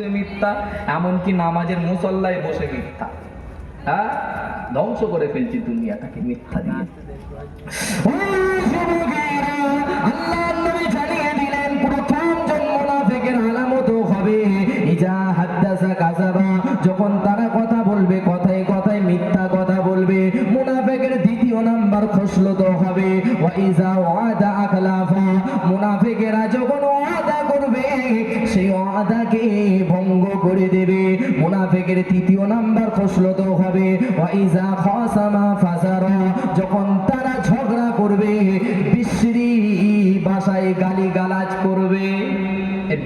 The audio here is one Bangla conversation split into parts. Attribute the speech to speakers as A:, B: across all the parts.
A: বসে মিথ্যা, এমনকি নামাজের মুসল্লায় বসে মিথ্যা। হ্যাঁ? ধ্বংস করে ফেলছি দুনিয়াটাকে, মিথ্যা দিয়ে।
B: যখন তারা কথা বলবে, কথায় কথায় মিথ্যা কথা বলবে, মুনাফিকের দ্বিতীয় নাম্বার খসলত হবে। ওয়া ইজা ওয়াদা আখলাফা মুনাফিকেরা যখন ওয়াদা করবে, সেই ওয়াদাকে ভঙ্গ করে দেবে। মুনাফিকের তৃতীয় নাম্বার খসলত হবে ওয়া ইজা খাসামা যখন তারা ঝগড়া করবে, বিশ্রী ভাষায় করবে।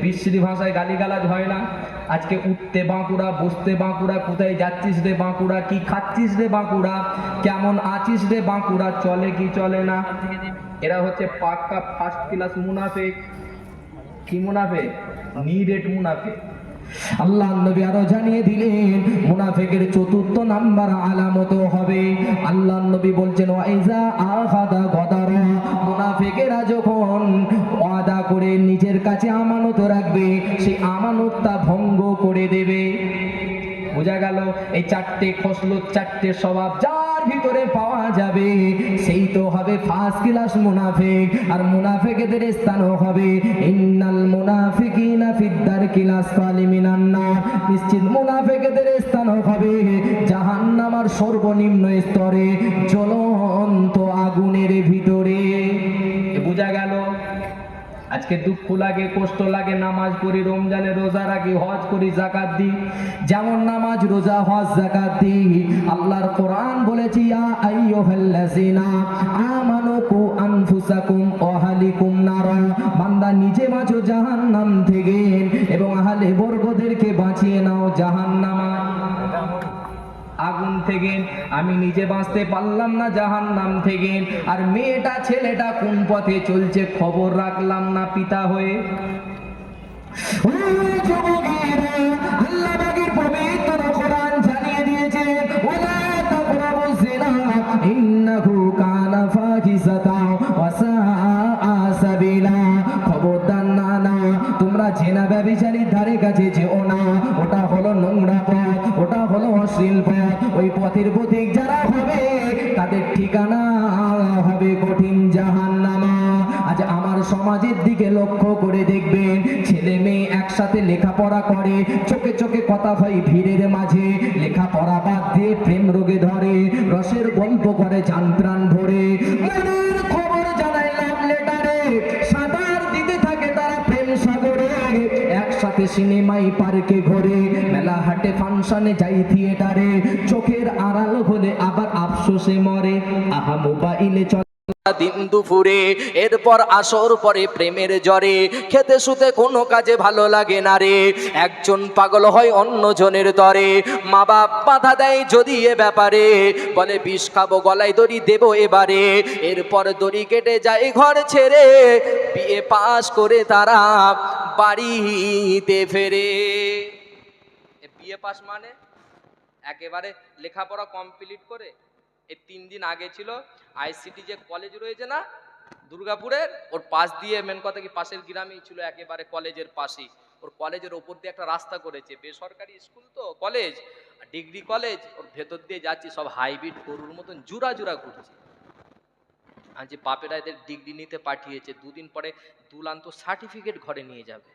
A: বিশ্রী ভাষায় গালিগালাজ হয় না। আজকে উঠতে বাঁকুড়া, বসতে বাঁকুড়া, কোথায় যাচ্ছিস রে বাঁকুড়া, কি খাচ্ছিস রে বাঁকুড়া, কেমন আছিস রে বাঁকুড়া, চলে কি চলে না? এরা হচ্ছে পাক্কা ফার্স্ট ক্লাস মুনাফে কি মুনাফে নিডেড মুনাফে
B: আল্লাহ নবী আরও জানিয়ে দিলেন, মুনাফিকের চতুর্থ নাম্বার আলামত হবে। আল্লাহ নবী বলছেন, ওয়াইজা আখাদা গদারা। মুনাফিকেরা যখন ওয়াদা করে নিজের কাছে আমানত রাখবে সেই আমানতটা ভঙ্গ করে দেবে।
A: বোঝা গেল, এই চারটে খসলো চারটে স্বভাব যার ভিতরে পাওয়া যাবে।
B: সেই তো হবে ফার্স্ট ক্লাস মুনাফিক, আর মুনাফিকদের স্থানও হবে। ইন্নাল মুনাফিকিনা ফিদ্দার ক্লাস ফালিমিনান নার। নিশ্চিত মুনাফিকদের স্থানও হবে জাহান্নামার সর্বনিম্ন স্তরে। জ্বলন্ত আগুনের ভিতরে
A: আজকে দুঃখ লাগে, কষ্ট লাগে, নামাজ পড়ি, রমজানে রোজা রাখি, হজ করি, জাকাত দিই।
B: যেমন নামাজ, রোজা, হজ, জাকাত দি আল্লাহর কোরআন বলেছি, ইয়া আইয়ুহাল্লাযিনা আমানু কু আনফুসাকুম ওয়া আহলিকুম নারা। বান্দা নিজে বাঁচো জাহান্নাম থেকে, এবং আহলে বর্গদেরকে বাঁচিয়ে নাও জাহান্নামা।
A: আগুন থেকে আমি নিজে বাঁচতে পারলাম না জাহান নাম থেকে। আর মেয়েটা, ছেলেটা কোন পথে চলছে খবর রাখলাম না পিতা হয়ে।
B: আল্লাহ তোমরা জেনা ব্যভিচারীর ধারে কাছে যেও না। ওটা হলো নোংরা পথ, ওটা হলো অশ্লীল পথ। ওই পথের পথিক যারা হবে, তাদের ঠিকানা হবে কঠিন জাহান্নামা। আজ আমার সমাজের দিকে লক্ষ্য করে দেখবেন, ছেলে মেয়ে একসাথে লেখাপড়া করে, চোখে চোখে কথা হয় ভিড়ের মাঝে। লেখাপড়া বাদ দিয়ে প্রেম রোগে ধরে, রসের গল্প করে যান প্রাণ ভরে। খবর একসাথে সিনেমাই পার্কে ঘোরে, মেলা হাটে ফাংশনে যাই থিয়েটারে চোখের আড়াল হলে আবার আফসোসে মরে। আহা মোবাইলে চলে।
C: দিন দুপুরে, এরপর আসর পরে প্রেমের জ্বরে, খেতে শুতে কোনো কাজে ভালো লাগে না রে। একজন পাগল হয় অন্য জনের দরে মা বাপ বাধা দেয় যদি এ ব্যাপারে। বলে, বিষ খাব, গলায় দড়ি দেবো এবারে। এরপর দড়ি কেটে যায় ঘর ছেড়ে, বিয়ে পাশ করে তারা। বাড়িতে ফেরে। এ বিয়ে পাস মানে? একেবারে লেখাপড়া কমপ্লিট করে এই তিন দিন আগে ছিল আইসিটি যে কলেজ রয়েছে না, দুর্গাপুরের, ওর পাশ দিয়ে মেন কথা কি পাশের গ্রামেই ছিল, একেবারে কলেজের পাশেই। ওর কলেজের ওপর দিয়ে একটা রাস্তা করেছে, বেসরকারি স্কুল তো কলেজ ডিগ্রি কলেজ ওর ভেতর দিয়ে যাচ্ছি, সব হাইব্রিড গরুর মতন জুরা জুরা ঘুরছে। আর যে বাপেরা এদের ডিগ্রি নিতে পাঠিয়েছে, দুদিন পরে দুলান্ত সার্টিফিকেট ঘরে নিয়ে যাবে।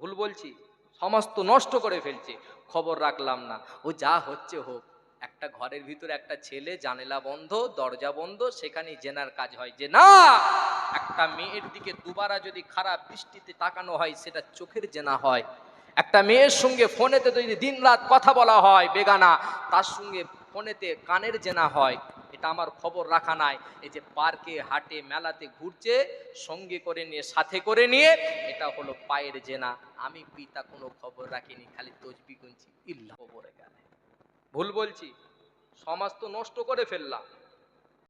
C: ভুল বলছি? সমস্ত নষ্ট করে ফেলছে। খবর রাখলাম না। ও যা হচ্ছে হোক। একটা ঘরের ভিতরে একটা ছেলে, জানেলা বন্ধ, দরজা বন্ধ সেখানে জেনার কাজ হয়। যে না! একটা মেয়ের দিকে দুবারা যদি খারাপ দৃষ্টিতে তাকানো হয়, সেটা চোখের জেনা হয়। একটা মেয়ের সঙ্গে ফোনেতে যদি দিনরাত কথা বলা হয়, বেগানা, তার সঙ্গে ফোনেতে কানের জেনা হয়। এটা আমার খবর রাখা নাই। এই যে পার্কে, হাটে, মেলাতে ঘুরছে, সঙ্গে করে নিয়ে, সাথে করে নিয়ে, এটা হলো পায়ের জেনা। আমি পিতা কোনো খবর রাখিনি, খালি তসবি গুনছি। ইল্লা। গেলে। ভুল বলছি। সমাজ তো নষ্ট করে ফেললাম।